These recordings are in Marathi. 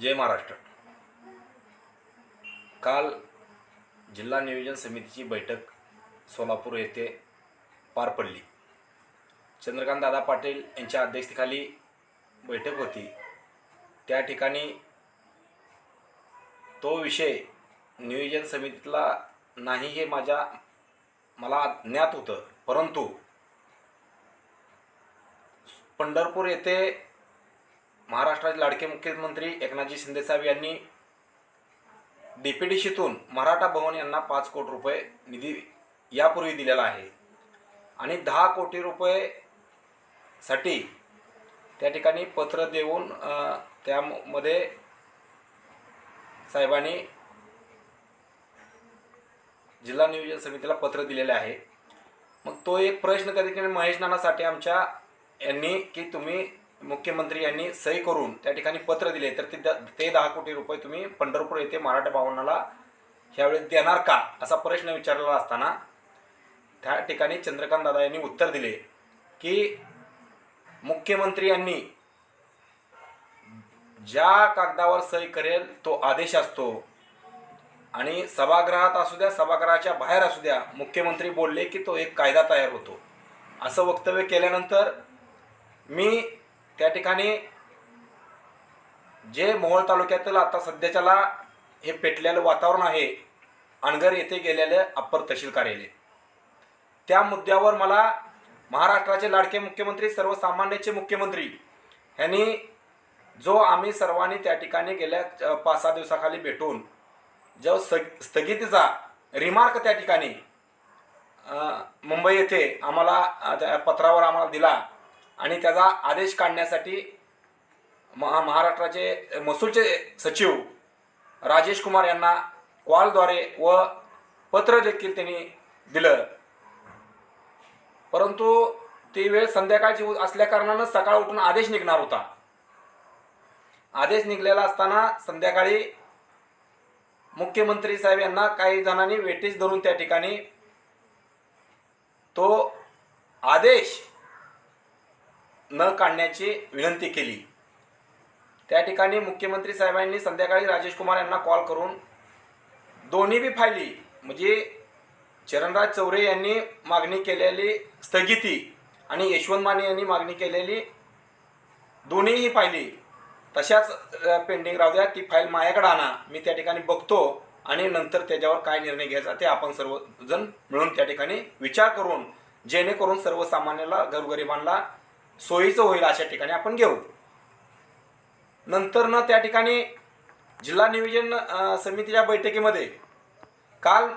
जय महाराष्ट्र. काल जिल्हा नियोजन समितीची बैठक सोलापूर येथे पार पडली. चंद्रकांत दादा पाटील यांच्या अध्यक्षतेखाली बैठक होती. त्या ठिकाणी तो विषय नियोजन समितीतला नाही हे माझ्या मला ज्ञात होतं. परंतु पंढरपूर येथे महाराष्ट्राचे लाडके मुख्यमंत्री एकनाथजी शिंदेसाहेब यांनी डी पी डी सीतून मराठा भवन यांना पाच कोटी रुपये निधी यापूर्वी दिलेला आहे. आणि दहा कोटी रुपये साठी त्या ठिकाणी पत्र देऊन त्यामध्ये साहेबांनी जिल्हा नियोजन समितीला पत्र दिलेले आहे. मग तो एक प्रश्न कधी कधी महेश नानासाठी आमच्या यांनी की तुम्ही मुख्यमंत्री यांनी सही करून त्या ठिकाणी पत्र दिले तर ते द- ते दहा कोटी रुपये तुम्ही पंढरपूर येथे मराठा भवनाला ह्यावेळेस देणार का असा प्रश्न विचारलेला असताना त्या ठिकाणी चंद्रकांत दादा यांनी उत्तर दिले की मुख्यमंत्री यांनी ज्या कागदावर सही करेल तो आदेश असतो आणि सभागृहात असू द्या सभागृहाच्या बाहेर असू द्या मुख्यमंत्री बोलले की तो एक कायदा तयार होतो. असं वक्तव्य केल्यानंतर मी त्या ठिकाणी जे मोहोळ तालुक्यातील आता सध्याच्याला हे पेटलेलं वातावरण आहे अणगर येथे गेलेलं अप्पर तहसील कार्यालय. त्या मुद्द्यावर मला महाराष्ट्राचे लाडके मुख्यमंत्री सर्वसामान्याचे मुख्यमंत्री यांनी जो आम्ही सर्वांनी त्या ठिकाणी गेल्या पाच सहा दिवसाखाली भेटून जो सग स्थगितीचा रिमार्क त्या ठिकाणी मुंबई येथे आम्हाला त्या पत्रावर आम्हाला दिला. आणि त्याचा आदेश काढण्यासाठी महा महाराष्ट्राचे महसूलचे सचिव राजेश कुमार यांना कॉलद्वारे व पत्र देखील त्यांनी दिलं. परंतु ती वेळ संध्याकाळची असल्याकारणानं सकाळ उठून आदेश निघणार होता. आदेश निघलेला असताना संध्याकाळी मुख्यमंत्री साहेब यांना काही जणांनी वेटेज धरून त्या ठिकाणी तो आदेश न काढण्याची विनंती केली. त्या ठिकाणी मुख्यमंत्री साहेबांनी संध्याकाळी राजेश कुमार यांना कॉल करून दोन्ही बी फायली म्हणजे चरणराज चौरे यांनी मागणी केलेली स्थगिती आणि यशवंत माने यांनी मागणी केलेली दोन्हीही फायली. तशाच पेंडिंग राहू द्या ती फाईल माझ्याकडे आणा. मी त्या ठिकाणी बघतो आणि नंतर त्याच्यावर काय निर्णय घ्यायचा ते आपण सर्वजण मिळून त्या ठिकाणी विचार करून जेणेकरून सर्वसामान्याला घरगरिबांना सोयीचं होईल अशा ठिकाणी आपण घेऊ. नंतर न त्या ठिकाणी जिल्हा नियोजन समितीच्या बैठकीमध्ये काल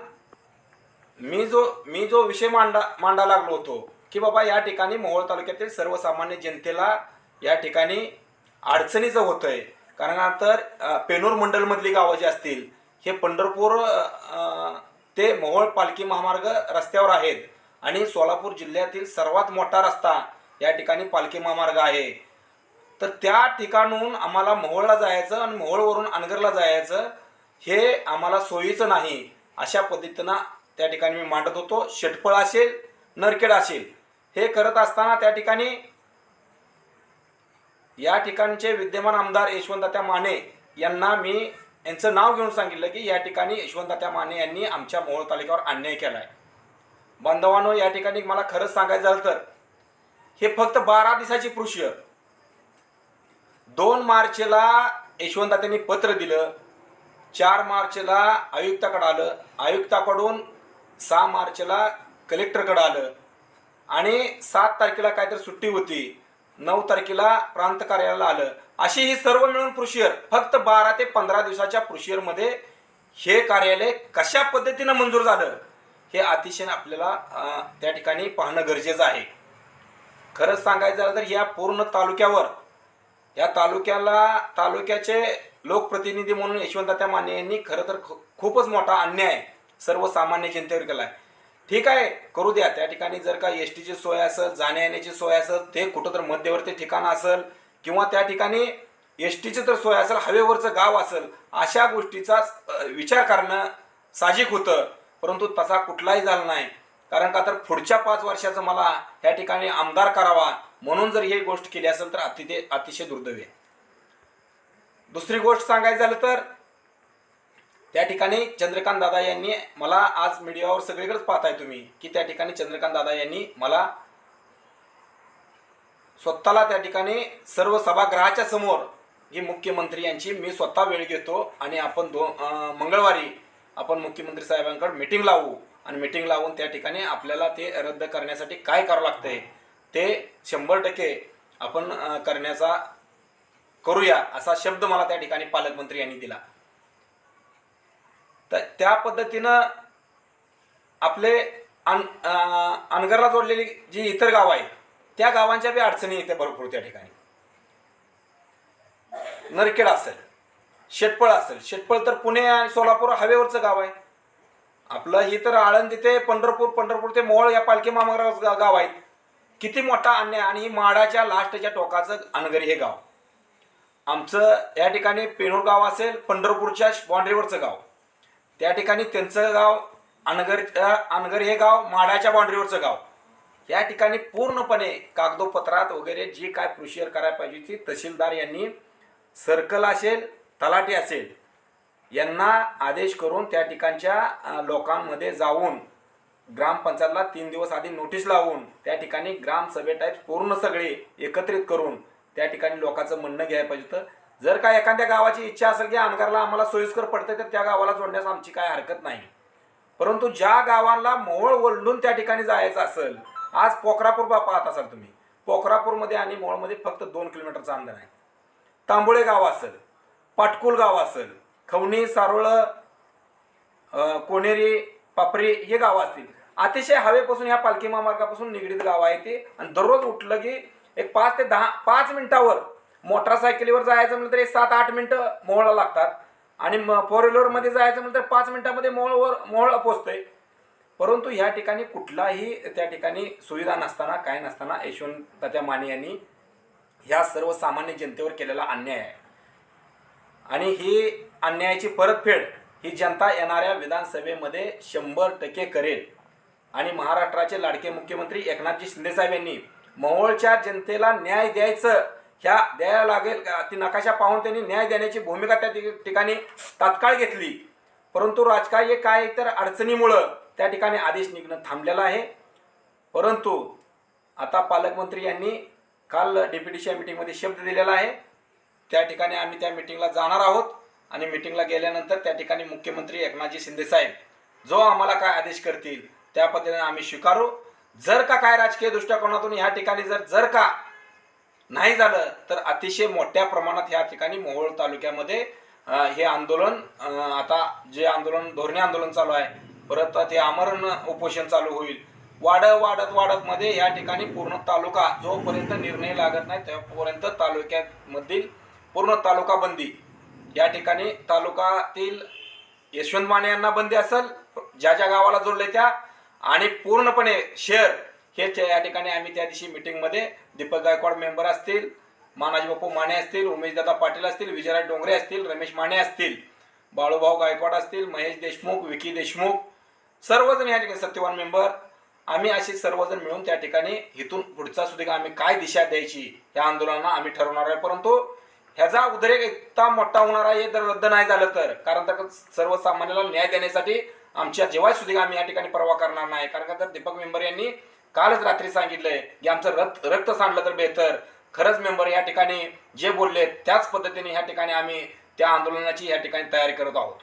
मी जो मी जो विषय मांडा मांडा लागलो होतो की बाबा या ठिकाणी मोहोळ तालुक्यातील सर्वसामान्य जनतेला या ठिकाणी अडचणीचं होतं आहे कारण तर पेनूर मंडलमधली गावं जी असतील हे पंढरपूर ते मोहोळ पालखी महामार्ग रस्त्यावर आहेत आणि सोलापूर जिल्ह्यातील सर्वात मोठा रस्ता या ठिकाणी पालखी महामार्ग आहे. तर त्या ठिकाणून आम्हाला मोहोळला जायचं आणि मोहोळवरून अनगरला जायचं हे आम्हाला सोयीचं नाही. अशा पद्धतीनं त्या ठिकाणी मी मांडत होतो. शेटफळ असेल नरखेड असेल हे करत असताना त्या ठिकाणी या ठिकाणचे विद्यमान आमदार यशवंतात्या माने यांना मी यांचं नाव घेऊन सांगितलं की या ठिकाणी यशवंतात्या माने यांनी आमच्या मोहोळ तालुक्यावर अन्याय केला आहे बांधवांनो या ठिकाणी मला खरंच सांगायचं झालं तर हे फक्त बारा दिवसाची प्रोसिजर दोन मार्चला यशवंत त्यांनी पत्र दिलं चार मार्चला आयुक्ताकडं आलं आयुक्ताकडून सहा मार्चला कलेक्टरकडं आलं. आणि सात तारखेला काहीतरी सुट्टी होती नऊ तारखेला प्रांत कार्यालयाला आलं. अशी ही सर्व मिळून प्रुशियर फक्त बारा ते पंधरा दिवसाच्या प्रुशियरमध्ये हे कार्यालय कशा पद्धतीनं मंजूर झालं हे अतिशय आपल्याला त्या ठिकाणी पाहणं गरजेचं आहे. खरंच सांगायचं झालं तर या पूर्ण तालुक्यावर या तालुक्याला तालुक्याचे लोकप्रतिनिधी म्हणून यशवंतत्या माने यांनी खरं तर खूपच मोठा अन्याय सर्वसामान्य जनतेवर केला आहे ठीक आहे करू द्या. त्या ठिकाणी जर का एस टीची सोय असेल जाण्या येण्याची सोय असेल ते कुठं तर मध्यवर्ती ठिकाण असेल किंवा त्या ठिकाणी एस टीची तर सोय असेल हवेवरचं गाव असेल अशा गोष्टीचा विचार करणं साहजिक होतं. परंतु तसा कुठलाही झाला नाही. कारण का तर पुढच्या पाच वर्षाचं मला या ठिकाणी आमदार करावा म्हणून जर ही गोष्ट केली असेल तर अतिशय अतिशय दुर्दैव आहे. दुसरी गोष्ट सांगायचं झालं तर त्या ठिकाणी चंद्रकांत दादा यांनी मला आज मीडियावर सगळीकडेच पाहताय तुम्ही की त्या ठिकाणी चंद्रकांत दादा यांनी मला स्वतःला त्या ठिकाणी सर्व सभागृहाच्या समोर ही मुख्यमंत्री यांची मी स्वतः वेळ घेतो आणि आपण दो मंगळवारी आपण मुख्यमंत्री साहेबांकडे मिटिंग लावू. आणि मिटिंग लावून त्या ठिकाणी आपल्याला ते रद्द करण्यासाठी काय करावं लागतंय ते शंभर टक्के आपण करण्याचा करूया असा शब्द मला त्या ठिकाणी पालकमंत्री यांनी दिला. तर त्या पद्धतीनं आपले अन अनगरला जोडलेली जी इतर गावं आहेत त्या गावांच्या बी अडचणी येते भरपूर त्या ठिकाणी. नरखेड असेल शेटपळ असेल शेटपळ तर पुणे आणि सोलापूर हवेवरचं गाव आहे. आपलं ही तर आळंदी ते पंढरपूर पंढरपूर ते मोहोळ या पालखी मामाराव गाव आहेत. किती मोठा अन्याय आणि माडाच्या लास्टच्या टोकाचं अनगरी हे गाव. आमचं या ठिकाणी पेणूर गाव असेल पंढरपूरच्या बाँड्रीवरचं गाव. त्या ठिकाणी त्यांचं गाव अनगर अनगर हे गाव माडाच्या बाँड्रीवरचं गाव. या ठिकाणी पूर्णपणे कागदोपत्रात वगैरे जी काय प्रोशियर करायला पाहिजे ती तहसीलदार यांनी सर्कल असेल तलाठी असेल यांना आदेश करून त्या ठिकाणच्या लोकांमध्ये जाऊन ग्रामपंचायतला तीन दिवस आधी नोटीस लावून त्या ठिकाणी ग्रामसभे टाईप पूर्ण सगळे एकत्रित करून त्या ठिकाणी लोकांचं म्हणणं घ्यायला पाहिजे होतं. जर का एखाद्या गावाची इच्छा असेल की अनगरला आम्हाला सोयीस्कर पडतं तर त्या गावाला जोडण्यास आमची काय हरकत नाही. परंतु ज्या गावाला मोहोळ ओलडून त्या ठिकाणी जायचं असेल आज पोखरापूर बा पाहत असाल तुम्ही. पोखरापूरमध्ये आणि मोहोळमध्ये फक्त दोन किलोमीटरचं अंतर आहे. तांबोळे गाव असेल पाटकुल गाव असेल खवणी सारोळ कोनेरी पापरे पापरी हे गावं असतील. अतिशय हवेपासून ह्या पालखी महामार्गापासून निगडीत गाव आहे ते. आणि दररोज उठलं की एक पाच ते दहा पाच मिनिटावर मोटरसायकलीवर जायचं म्हटलं तर एक सात आठ मिनटं मोहळा लागतात. आणि म फोर व्हीलरमध्ये जायचं म्हटलं तर पाच मिनटामध्ये मोहळवर मोहळा आहे परंतु ह्या ठिकाणी कुठलाही त्या ठिकाणी सुविधा नसताना काय नसताना यशवंताच्या माने यांनी ह्या सर्वसामान्य जनतेवर केलेला अन्याय आहे. आणि ही अन्यायाची परतफेड ही जनता येणाऱ्या विधानसभेमध्ये शंभर टक्के करेल. आणि महाराष्ट्राचे लाडके मुख्यमंत्री एकनाथजी शिंदेसाहेब यांनी मोहोळच्या जनतेला न्याय द्यायचं ह्या द्यायला लागेल ती नकाशा पाहून त्यांनी न्याय देण्याची भूमिका त्या ठिक- ठिकाणी तात्काळ घेतली. परंतु राजकीय काय तर अडचणीमुळं त्या ठिकाणी आदेश निघणं थांबलेला आहे. परंतु आता पालकमंत्री यांनी काल डेप्युटीच्या मिटिंगमध्ये शब्द दिलेला आहे. त्या ठिकाणी आम्ही त्या मिटिंगला जाणार आहोत. आणि मिटिंगला गेल्यानंतर त्या ठिकाणी मुख्यमंत्री एकनाथजी शिंदेसाहेब जो आम्हाला काय आदेश करतील त्या पद्धतीने आम्ही स्वीकारू. जर का काय राजकीय दृष्टिकोनातून ह्या ठिकाणी जर जर का नाही झालं तर अतिशय मोठ्या प्रमाणात ह्या ठिकाणी मोहोळ तालुक्यामध्ये हे आंदोलन आता जे आंदोलन धोरणे आंदोलन चालू आहे परत ते आमरण उपोषण चालू होईल. वाढत वाढत वाढत मध्ये या ठिकाणी पूर्ण तालुका जोपर्यंत निर्णय लागत नाही तोपर्यंत तालुक्यामधील पूर्ण तालुका बंदी या ठिकाणी तालुकातील यशवंत माने यांना बंदी असेल ज्या ज्या गावाला जोडले त्या आणि पूर्णपणे शहर हे या ठिकाणी आम्ही त्या दिवशी मिटिंगमध्ये दीपक गायकवाड मेंबर असतील मानाजी बापू माने असतील उमेशदादा पाटील असतील विजयराज डोंगरे असतील रमेश माने असतील बाळूभाऊ गायकवाड असतील महेश देशमुख विकी देशमुख सर्वजण या ठिकाणी सत्यवान मेंबर आम्ही असे सर्वजण मिळून त्या ठिकाणी इथून पुढचा सुद्धा आम्ही काय दिशा द्यायची या आंदोलनाला आम्ही ठरवणार आहे. परंतु ह्याचा उद्रेक इतका मोठा होणार आहे हे जर रद्द नाही झालं तर. कारण तर सर्वसामान्याला न्याय देण्यासाठी आमच्या जेव्हा सुद्धा आम्ही या ठिकाणी परवा करणार नाही. कारण का तर दीपक मेंबर यांनी कालच रात्री सांगितलंय की आमचं रक्त रक्त सांडलं तर बेहतर. खरंच मेंबर या ठिकाणी जे बोलले त्याच पद्धतीने ह्या ठिकाणी आम्ही त्या आंदोलनाची या ठिकाणी तयारी करत आहोत.